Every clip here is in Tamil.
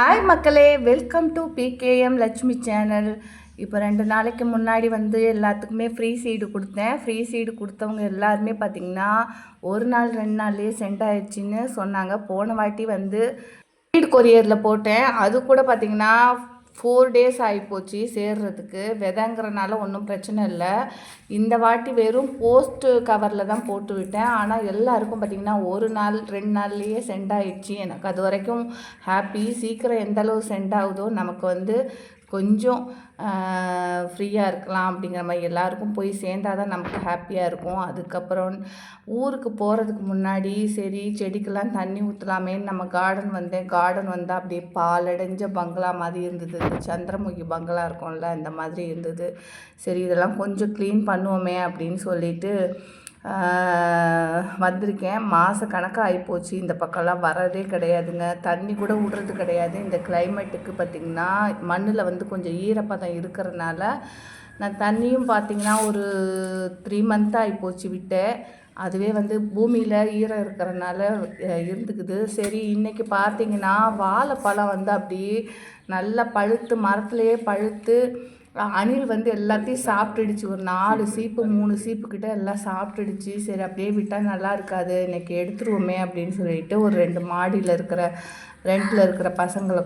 ஹாய் மக்களே. Welcome to PKM Lakshmi channel இப்போ ரெண்டு நாளைக்கு முன்னாடி வந்து எல்லாத்துக்குமே ஃப்ரீ சீடு கொடுத்தேன். ஃப்ரீ சீடு கொடுத்தவங்க எல்லாருமே பார்த்திங்கன்னா ஒரு நாள் ரெண்டு நாள்லேயே சென்ட் ஆயிடுச்சின்னு சொன்னாங்க. போன வாட்டி வந்து சீடு கொரியரில் போட்டேன். அது கூட பார்த்திங்கன்னா ஃபோர் டேஸ் ஆகிப்போச்சு சேர்றதுக்கு. விதைங்கிறனால ஒன்றும் பிரச்சனை இல்லை. இந்த வாட்டி வெறும் போஸ்ட்டு கவரில் தான் போட்டு விட்டேன். ஆனால் எல்லாருக்கும் பார்த்திங்கன்னா ஒரு நாள் ரெண்டு நாள்லேயே சென்ட் ஆகிடுச்சு எனக்கு. அது வரைக்கும் ஹாப்பி சீக்கிரம் எந்தளவு சென்ட் ஆகுதோ நமக்கு வந்து கொஞ்சம் ஃப்ரீயாக இருக்கலாம் அப்படிங்கிற மாதிரி எல்லாருக்கும் போய் சேர்ந்தா தான் நமக்கு ஹாப்பியாக இருக்கும். அதுக்கப்புறம் ஊருக்கு போகிறதுக்கு முன்னாடி சரி செடிக்கெல்லாம் தண்ணி ஊற்றலாமேன்னு நம்ம கார்டன் வந்தேன். கார்டன் வந்தால் அப்படியே பாலடைஞ்ச பங்களா மாதிரி இருந்தது. சந்திரமுகி பங்களா இருக்கும்ல இந்த மாதிரி இருந்தது. சரி இதெல்லாம் கொஞ்சம் க்ளீன் பண்ணுவோமே அப்படின்னு சொல்லிட்டு வந்திருக்கேன். மாத கணக்காக ஆகிப்போச்சு இந்த பக்கம்லாம் வரதே கிடையாதுங்க. தண்ணி கூட விடுறது கிடையாது. இந்த கிளைமேட்டுக்கு பார்த்திங்கன்னா மண்ணில் வந்து கொஞ்சம் ஈரப்பதம் இருக்கிறதுனால நான் தண்ணியும் பார்த்திங்கன்னா ஒரு த்ரீ மந்த் ஆகிப்போச்சு விட்டேன். அதுவே வந்து பூமியில் ஈரம் இருக்கிறனால இருந்துக்குது. சரி இன்றைக்கி பார்த்தீங்கன்னா வாழைப்பழம் வந்து அப்படியே நல்லா பழுத்து மரத்துலேயே பழுத்து அணில் வந்து எல்லாத்தையும் சாப்பிட்டுடுச்சு. ஒரு நாலு சீப்பு மூணு சீப்பு கிட்ட எல்லாம் சாப்பிட்டுடுச்சு. சரி அப்படியே விட்டால் நல்லா இருக்காது. இன்னைக்கு எடுத்துருவோமே அப்படின்னு சொல்லிட்டு ஒரு ரெண்டு மாடியில் இருக்கிற ரெண்டில் இருக்கிற பசங்களை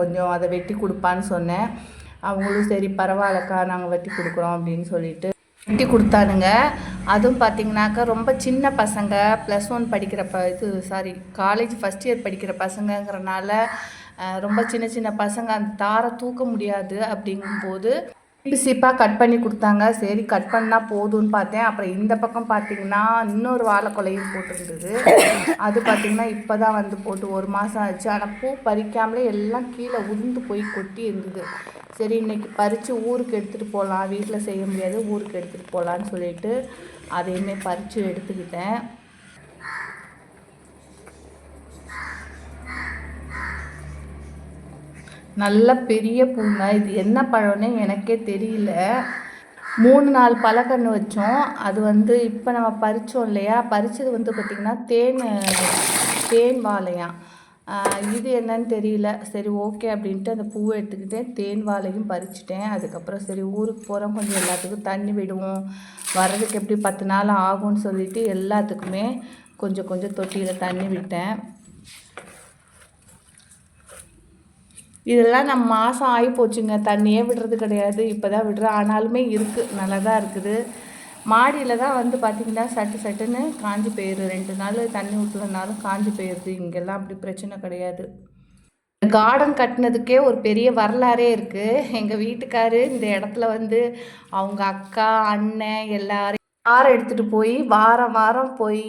கொஞ்சம் அதை வெட்டி கொடுப்பான்னு சொன்னேன். அவங்களும் சரி பரவாயில்லக்கா நாங்கள் வெட்டி கொடுக்குறோம் அப்படின்னு சொல்லிட்டு வெட்டி கொடுத்தானுங்க. அதுவும் பார்த்தீங்கன்னாக்கா ரொம்ப சின்ன பசங்க ப்ளஸ் ஒன் படிக்கிற ப இது சாரி காலேஜ் ஃபஸ்ட் இயர் படிக்கிற பசங்கங்கிறனால ரொம்ப சின்ன சின்ன பசங்க அந்த தாரை தூக்க முடியாது அப்படிங்கும்போது சிப்பாக கட் பண்ணி கொடுத்தாங்க. சரி கட் பண்ணால் போதும்னு பார்த்தேன். அப்புறம் இந்த பக்கம் பார்த்தீங்கன்னா இன்னொரு வாழைக்கொலையும் போட்டிருந்தது. அது பார்த்தீங்கன்னா இப்போ தான் வந்து போட்டு ஒரு மாதம் ஆச்சு. ஆனால் பூ பறிக்காமலே எல்லாம் கீழே உதிர்ந்து போய் கொட்டி இருந்தது. சரி இன்னைக்கு பறித்து ஊருக்கு எடுத்துகிட்டு போகலாம் வீட்டில் செய்ய முடியாது. ஊருக்கு எடுத்துகிட்டு போகலான்னு சொல்லிட்டு அதையுமே பறித்து எடுத்துக்கிட்டேன். நல்ல பெரிய பூங்க இது. என்ன பழம்னே எனக்கே தெரியல. மூணு நாலு பழக்கன்று வச்சோம். அது வந்து இப்போ நம்ம பறித்தோம் இல்லையா? பறித்தது வந்து பார்த்திங்கன்னா தேன் தேன் வாழையாம் இது என்னன்னு தெரியல. சரி ஓகே அப்படின்ட்டு அந்த பூவை எடுத்துக்கிட்டேன். தேன் வாழையும் பறிச்சிட்டேன். அதுக்கப்புறம் சரி ஊருக்கு போகிறோம் கொஞ்சம் எல்லாத்துக்கும் தண்ணி விடுவோம். வர்றதுக்கு எப்படி பத்து நாள் ஆகும்னு சொல்லிட்டு எல்லாத்துக்குமே கொஞ்சம் கொஞ்சம் தொட்டியில் தண்ணி விட்டேன். இதெல்லாம் நம்ம மாதம் ஆகி போச்சுங்க தண்ணியே விடுறது கிடையாது. இப்போ தான் விடுறோம் ஆனாலுமே இருக்குது நல்லா தான் இருக்குது. மாடியில் தான் வந்து பார்த்திங்கன்னா சட்டு சட்டுன்னு காஞ்சி போயிடுது ரெண்டு நாள் தண்ணி ஊற்றலனாலும் காஞ்சி போயிடுது. இங்கெல்லாம் அப்படி பிரச்சனை கிடையாது. கார்டன் கட்டினதுக்கே ஒரு பெரிய வரலாறே இருக்குது எங்கள் வீட்டுக்காரு இந்த இடத்துல வந்து அவங்க அக்கா அண்ணன் எல்லாரும் ஆறு எடுத்துகிட்டு போய் வாரம் வாரம் போய்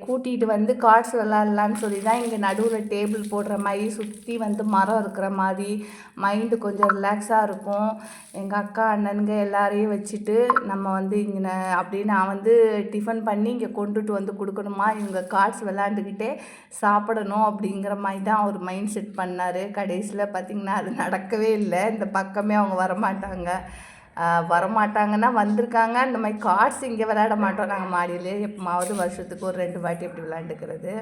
கூட்டிகிட்டு வந்து கார்ட்ஸ் விளாட்லான்னு சொல்லி தான் இங்கே நடுவில் டேபிள் போடுற மாதிரி சுற்றி வந்து மரம் இருக்கிற மாதிரி மைண்டு கொஞ்சம் ரிலாக்ஸாக இருக்கும். எங்கள் அக்கா அண்ணனுங்க எல்லாரையும் வச்சுட்டு நம்ம வந்து இங்கே ந- அப்படியே நான் வந்து டிஃபன் பண்ணி இங்கே கொண்டுட்டு வந்து கொடுக்கணுமா? இவங்க கார்ட்ஸ் விளாண்டுக்கிட்டே சாப்பிடணும் அப்படிங்கிற மாதிரி தான் அவர் மைண்ட் செட் பண்ணார். கடைசியில் பார்த்திங்கன்னா அது நடக்கவே இல்லை. இந்த பக்கமே அவங்க வரமாட்டாங்க. வரமாட்டாங்கன்னா வந்திருக்காங்க. இந்த மாதிரி கார்ட்ஸ் இங்கே விளையாட மாட்டோம் நாங்கள் மாடியிலே. எப்போமாவது வருஷத்துக்கு ஒரு ரெண்டு வாட்டி இப்படி விளையாண்டுக்கிறது.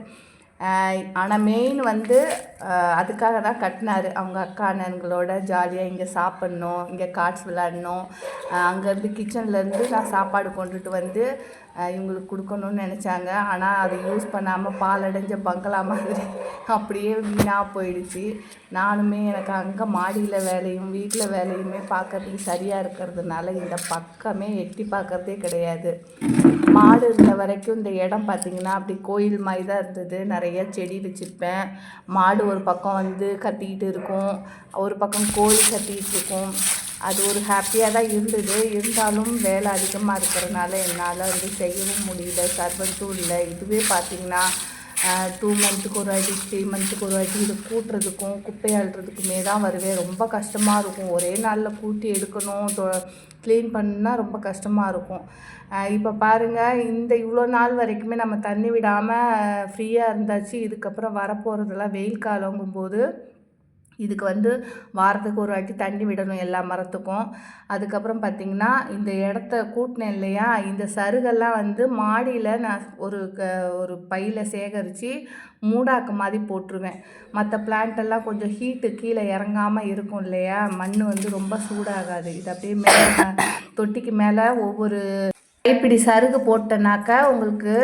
ஆனால் மெயின் வந்து அதுக்காக தான் கட்டினாரு. அவங்க அக்கா அண்ணன்களோட ஜாலியாக இங்கே சாப்பிட்ணும் இங்கே கார்ட்ஸ் விளையாடணும். அங்கேருந்து கிச்சன்லேருந்து நான் சாப்பாடு கொண்டுட்டு வந்து இவங்களுக்கு கொடுக்கணும்னு நினச்சாங்க. ஆனால் அதை யூஸ் பண்ணாமல் பாலடைஞ்ச பங்களா மாதிரி அப்படியே வீணாக போயிடுச்சு. நானுமே எனக்கு அங்கே மாடியில் வேலையும் வீட்டில் வேலையுமே பார்க்கறதுக்கு சரியாக இருக்கிறதுனால இந்த பக்கமே எட்டி பார்க்கறதே கிடையாது. மாடு இருந்த வரைக்கும் இந்த இடம் பார்த்திங்கன்னா அப்படி கோயில் மாதிரி தான் இருந்தது. நிறைய செடி வச்சுருப்பேன். மாடு ஒரு பக்கம் வந்து கத்திக்கிட்டு இருக்கும். ஒரு பக்கம் கோழி கத்திக்கிட்டு இருக்கும். அது ஒரு ஹாப்பியாக தான் இருந்தது. இருந்தாலும் வேலை அதிகமாக இருக்கிறனால என்னால் வந்து செய்யவும் முடியல. சர்வெண்ட்டும் இல்லை. இதுவே பார்த்திங்கன்னா டூ மந்த்துக்கு ஒரு வாட்டி த்ரீ மந்த்துக்கு ஒரு வாட்டி இது கூட்டுறதுக்கும் குப்பை அழுறதுக்குமே தான் வருவேன் ரொம்ப கஷ்டமாக இருக்கும். ஒரே நாளில் கூட்டி எடுக்கணும் க்ளீன் பண்ணால் ரொம்ப கஷ்டமாக இருக்கும். இப்போ பாருங்கள் இந்த இவ்வளோ நாள் வரைக்குமே நம்ம தண்ணி விடாமல் ஃப்ரீயாக இருந்தாச்சு. இதுக்கப்புறம் வரப்போகிறதெல்லாம் வெயில் காலங்கும்போது இதுக்கு வந்து வாரத்துக்கு ஒரு வாட்டி தண்ணி விடணும் எல்லா மரத்துக்கும். அதுக்கப்புறம் பார்த்திங்கன்னா இந்த இடத்த கூட்டினேன் இல்லையா இந்த சருகெல்லாம் வந்து மாடியில் நான் ஒரு க ஒரு பையில் சேகரித்து மூடாக்கு மாதிரி போட்டுருவேன். மற்ற பிளான்ட்டெல்லாம் கொஞ்சம் ஹீட்டு கீழே இறங்காமல் இருக்கும் இல்லையா மண் வந்து ரொம்ப சூடாகாது. இது அப்படியே மேலே தொட்டிக்கு மேலே ஒவ்வொரு இப்படி சருகு போட்டனாக்கா உங்களுக்கு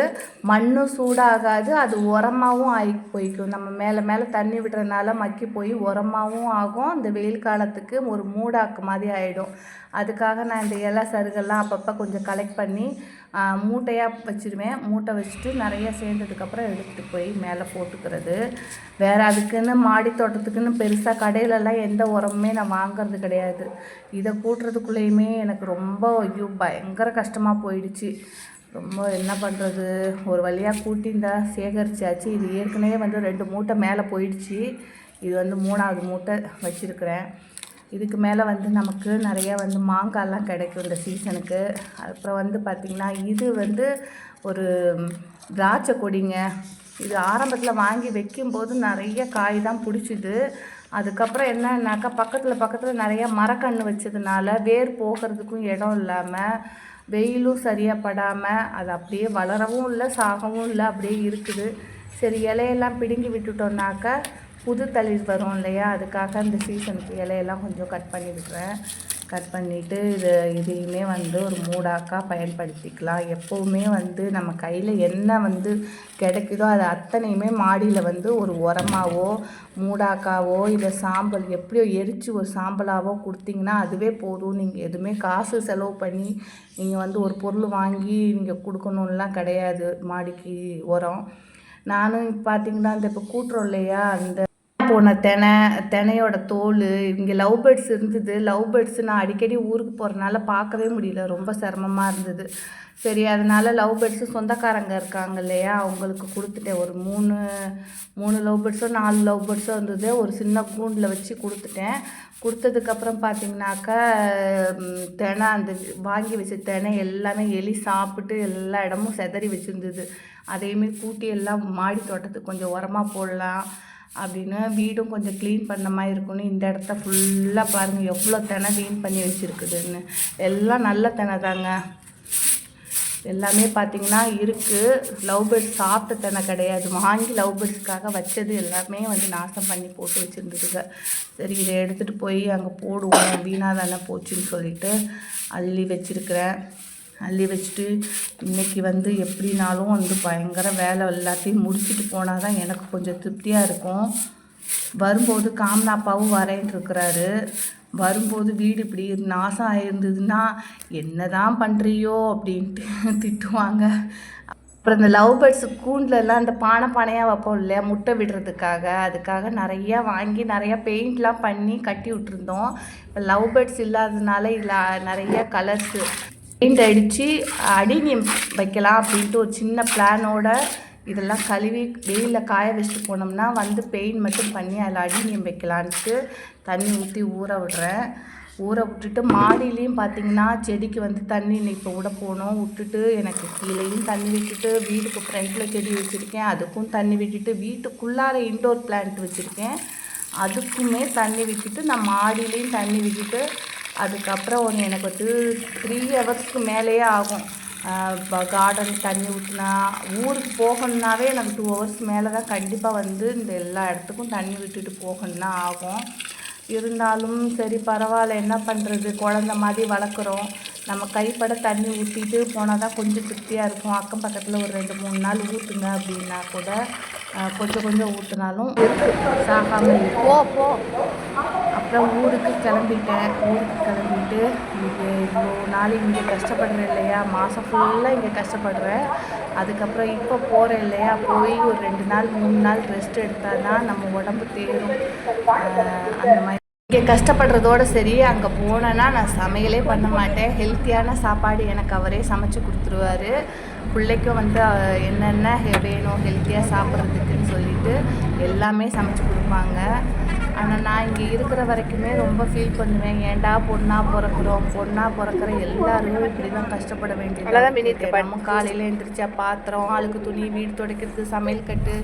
மண்ணும் சூடாகாது அது உரமாகவும் ஆகி போய்க்கும். நம்ம மேலே மேலே தண்ணி விடுறதுனால மக்கி போய் உரமாகவும் ஆகும். இந்த வெயில் காலத்துக்கு ஒரு மூடாக்கு மாதிரி ஆகிடும் அதுக்காக நான் இந்த இலை சருகெல்லாம் அப்பப்போ கொஞ்சம் கலெக்ட் பண்ணி மூட்டையாக வச்சுருவேன். மூட்டை வச்சுட்டு நிறைய சேர்ந்ததுக்கப்புறம் எடுத்துகிட்டு போய் மேலே போட்டுக்கிறது. வேறு அதுக்குன்னு மாடி தோட்டத்துக்குன்னு பெருசாக கடையிலலாம் எந்த உரமுமே நான் வாங்குறது கிடையாது. இதை கூட்டுறதுக்குள்ளேயுமே எனக்கு ரொம்ப ஐயோ பயங்கர கஷ்டமாக போயிடுச்சு. ரொம்ப என்ன பண்ணுறது ஒரு வழியாக கூட்டி இந்த சேகரிச்சாச்சு. இது ஏற்கனவே வந்து ரெண்டு மூட்டை மேலே போயிடுச்சு. இது வந்து மூணாவது மூட்டை வச்சுருக்கிறேன். இதுக்கு மேலே வந்து நமக்கு நிறைய வந்து மாங்காய்லாம் கிடைக்கும் இந்த சீசனுக்கு அப்புறம் வந்து பார்த்திங்கன்னா இது வந்து ஒரு திராட்சை கொடிங்க. இது ஆரம்பத்தில் வாங்கி வைக்கும்போது நிறைய காய் தான் பிடிச்சிது. அதுக்கப்புறம் என்னன்னாக்கா பக்கத்தில் பக்கத்தில் நிறைய மரக்கன்று வச்சதுனால வேர் போகிறதுக்கும் இடம் இல்லாமல் வெயிலும் சரியாக படாமல் அது அப்படியே வளரவும் இல்லை சாகவும் இல்லை அப்படியே இருக்குது. சரி இலையெல்லாம் பிடுங்கி விட்டுட்டோம்னாக்கா புது தளிர் வரும் இல்லையா? அதுக்காக அந்த சீசனுக்கு இலையெல்லாம் கொஞ்சம் கட் பண்ணி விடுறேன் கட் பண்ணிவிட்டு இது இதையுமே வந்து ஒரு மூடாக்கா பயன்படுத்திக்கலாம். எப்போவுமே வந்து நம்ம கையில் என்ன வந்து கிடைக்குதோ அது அத்தனையுமே மாடியில் வந்து ஒரு உரமாவோ மூடாக்காவோ இல்லை சாம்பல் எப்படியோ எரித்து ஒரு சாம்பலாவோ கொடுத்தீங்கன்னா அதுவே போதும். நீங்கள் எதுவுமே காசு செலவு பண்ணி நீங்கள் வந்து ஒரு பொருள் வாங்கி நீங்கள் கொடுக்கணுன்லாம் கிடையாது மாடிக்கு உரம். நானும் பார்த்தீங்கன்னா இந்த இப்போ கூட்டுறோம் இல்லையா? அந்த போன தெனை தெனையோட தோல் இங்கே லவ் பேர்ட்ஸ் இருந்தது. லவ் பேர்ட்ஸ் நான் அடிக்கடி ஊருக்கு போகிறனால பார்க்கவே முடியல. ரொம்ப சிரமமாக இருந்தது. சரி அதனால் லவ் பேர்ட்ஸு சொந்தக்காரங்க இருக்காங்க இல்லையா? அவங்களுக்கு கொடுத்துட்டேன். ஒரு மூணு மூணு லவ் பேர்ட்ஸோ நாலு லவ் பேர்ட்ஸோ இருந்தது. ஒரு சின்ன கூண்டில் வச்சு கொடுத்துட்டேன். கொடுத்ததுக்கப்புறம் பார்த்தீங்கன்னாக்கா தினை அந்த வாங்கி வச்ச தினை எல்லாமே எலி சாப்பிட்டு எல்லா இடமும் செதறி வச்சுருந்தது. அதையுமே கூட்டி எல்லாம் மாடி தோட்டத்துக்கு கொஞ்சம் உரமாக போடலாம். அப்படின்னு வீடும் கொஞ்சம் க்ளீன் பண்ண மாதிரி இருக்கும்னு இந்த இடத்த ஃபுல்லாக பாருங்கள் எவ்வளோ தினை வீண் பண்ணி வச்சுருக்குதுன்னு. எல்லாம் நல்ல தினை தாங்க. எல்லாமே பார்த்தீங்கன்னா இருக்குது லவ் பேர்ட்ஸ் சாப்பிட்ட தினை கிடையாது. வாங்கி லவ் பேர்ட்ஸ்க்காக வச்சது எல்லாமே வந்து நாசம் பண்ணி போட்டு வச்சுருந்துதுங்க. சரி இதை எடுத்துகிட்டு போய் அங்கே போடுவோம். வீணாக தானே போச்சுன்னு சொல்லிட்டு அள்ளி வச்சுருக்கிறேன். அள்ளி வச்சுட்டு இன்னைக்கு வந்து எப்படினாலும் வந்து பயங்கர வேலை எல்லாத்தையும் முடிச்சுட்டு போனால் தான் எனக்கு கொஞ்சம் திருப்தியாக இருக்கும். வரும்போது காமனாப்பாவும் வரேன்ட்டு இருக்கிறாரு. வரும்போது வீடு இப்படி நாசம் ஆயிருந்ததுன்னா என்னதான் பண்ணுறியோ அப்படின்ட்டு திட்டுவாங்க. அப்புறம் இந்த லவ் பேர்ட்ஸ் கூண்டுலலாம் அந்த பானை பானையாக வைப்போம் இல்லையா? முட்டை விடுறதுக்காக. அதுக்காக நிறையா வாங்கி நிறையா பெயிண்ட்லாம் பண்ணி கட்டி விட்டுருந்தோம். இப்போ லவ் பேர்ட்ஸ் இல்லாததுனால இதில் நிறைய கலர்ஸு பெயிண்ட் அடித்து அடினியம் வைக்கலாம் அப்படின்ட்டு ஒரு சின்ன பிளானோட இதெல்லாம் கழுவி வெயிலில் காய வச்சுட்டு போனோம்னா வந்து பெயிண்ட் மட்டும் பண்ணி அதில் அடினியம் வைக்கலான்ட்டு தண்ணி ஊற்றி ஊற விடுறேன். ஊற விட்டுட்டு மாடியிலையும் பார்த்தீங்கன்னா செடிக்கு வந்து தண்ணி இப்போ விட போனோம் விட்டுட்டு எனக்கு கீழேயும் தண்ணி விட்டுட்டு வீட்டுக்கு ஃப்ரண்ட்டில் செடி வச்சுருக்கேன். அதுக்கும் தண்ணி விட்டுட்டு வீட்டுக்குள்ளார இன்டோர் பிளான்ட் வச்சுருக்கேன். அதுக்குமே தண்ணி விட்டுட்டு நான் மாடியிலையும் தண்ணி விட்டுட்டு அதுக்கப்புறம் ஒன்று எனக்கு வந்து த்ரீ ஹவர்ஸ்க்கு மேலேயே ஆகும். கார்டன் தண்ணி ஊற்றினா ஊருக்கு போகணுன்னாவே எனக்கு டூ ஹவர்ஸ் மேலே தான் கண்டிப்பாக வந்து இந்த எல்லா இடத்துக்கும் தண்ணி விட்டுட்டு போகணுன்னா ஆகும். இருந்தாலும் சரி பரவாயில்ல என்ன பண்ணுறது குழந்த மாதிரி வளர்க்குறோம். நம்ம கைப்பட தண்ணி ஊற்றிட்டு போனால் தான் கொஞ்சம் திருப்தியாக இருக்கும். அக்கம் பக்கத்தில் ஒரு ரெண்டு மூணு நாள் ஊற்றுங்க அப்படின்னா கூட கொஞ்சம் கொஞ்சம் ஊற்றினாலும் சாகாமல் போ போ. அப்புறம் ஊருக்கு கிளம்பிட்டேன். ஊருக்கு கிளம்பிட்டு இங்கே இவ்வளோ நாள் இங்கே கஷ்டப்படுறேன் இல்லையா? மாதம் ஃபுல்லாக இங்கே கஷ்டப்படுறேன். அதுக்கப்புறம் இப்போ போகிறேன் இல்லையா? போய் ஒரு ரெண்டு நாள் மூணு நாள் ரெஸ்ட் எடுத்தால் தான் நம்ம உடம்பு தேரும். அந்த மாதிரி. இங்கே கஷ்டப்படுறதோட சரி அங்கே போனேன்னா நான் சமையலே பண்ண மாட்டேன். ஹெல்த்தியான சாப்பாடு எனக்கு அவரே சமைச்சு கொடுத்துருவாரு. பிள்ளைக்கும் வந்து என்னென்ன வேணும் ஹெல்த்தியாக சாப்பிட்றதுக்குன்னு சொல்லிட்டு எல்லாமே சமைச்சு கொடுப்பாங்க. ஆனால் நான் இங்கே இருக்கிற வரைக்குமே ரொம்ப ஃபீல் பண்ணுவேன். ஏன்டா பொண்ணா பிறக்கிறோம்? பொண்ணா பிறக்கிற எல்லாரும் இப்படி தான் கஷ்டப்பட வேண்டியது நம்ம காலையில் எழுந்திரிச்சா பாத்திரம் அழுக்கு துணி வீடு துடைக்கிறது சமையல் கட்டு.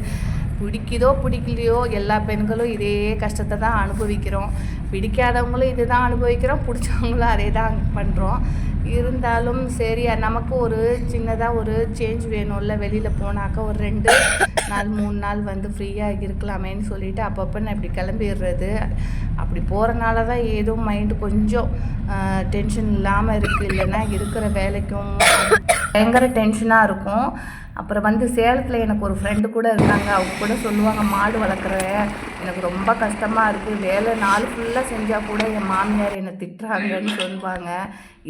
பிடிக்குதோ பிடிக்கலையோ எல்லா பெண்களும் இதே கஷ்டத்தை தான் அனுபவிக்கிறோம். பிடிக்காதவங்களும் இது தான் அனுபவிக்கிறோம் பிடிச்சவங்களும் அதே தான் பண்ணுறோம் இருந்தாலும் சரி நமக்கு ஒரு சின்னதாக ஒரு சேஞ்ச் வேணும்ல வெளியில் போனாக்கா ஒரு ரெண்டு நாள் மூணு நாள் வந்து ஃப்ரீயாக இருக்கலாமேன்னு சொல்லிட்டு அப்பப்போ நான் இப்படி கிளம்பிடுறது. அப்படி போகிறனால தான் ஏதோ மைண்டு கொஞ்சம் டென்ஷன் இல்லாமல் இருக்குது இல்லைன்னா இருக்கிற வேலைக்கும் பயங்கர டென்ஷனாக இருக்கும். அப்புறம் வந்து சேலத்தில் எனக்கு ஒரு ஃப்ரெண்டு கூட இருக்காங்க. அவங்க கூட சொல்லுவாங்க மாடு வளர்க்குற எனக்கு ரொம்ப கஷ்டமாக இருக்குது வேலை நாள் ஃபுல்லாக செஞ்சால் கூட என் மாமியார் என்னை திட்டுறாங்கன்னு சொல்லுவாங்க.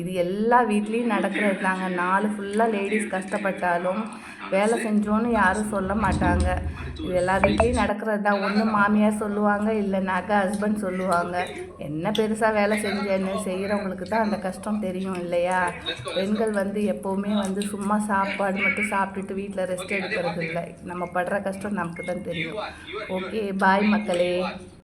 இது எல்லா வீட்லேயும் நடக்கிறது தாங்க. நாள் ஃபுல்லாக லேடிஸ் கஷ்டப்பட்டாலும் வேலை செஞ்சோன்னு யாரும் சொல்ல மாட்டாங்க. இது எல்லா வீட்லேயும் நடக்கிறது தான். ஒன்று மாமியார் சொல்லுவாங்க இல்லைனாக்கா ஹஸ்பண்ட் சொல்லுவாங்க. என்ன பெருசாக வேலை செஞ்சேன்னு செய்கிறவங்களுக்கு தான் அந்த கஷ்டம் தெரியும் இல்லையா? பெண்கள் வந்து எப்போவுமே வந்து சும்மா சாப்பாடு மட்டும் சாப்பிட்டுட்டு வீட்டில் ரெஸ்ட் எடுக்கிறது இல்லை. நம்ம படுற கஷ்டம் நமக்கு தான் தெரியும். ஓகே பாய் மக்களே.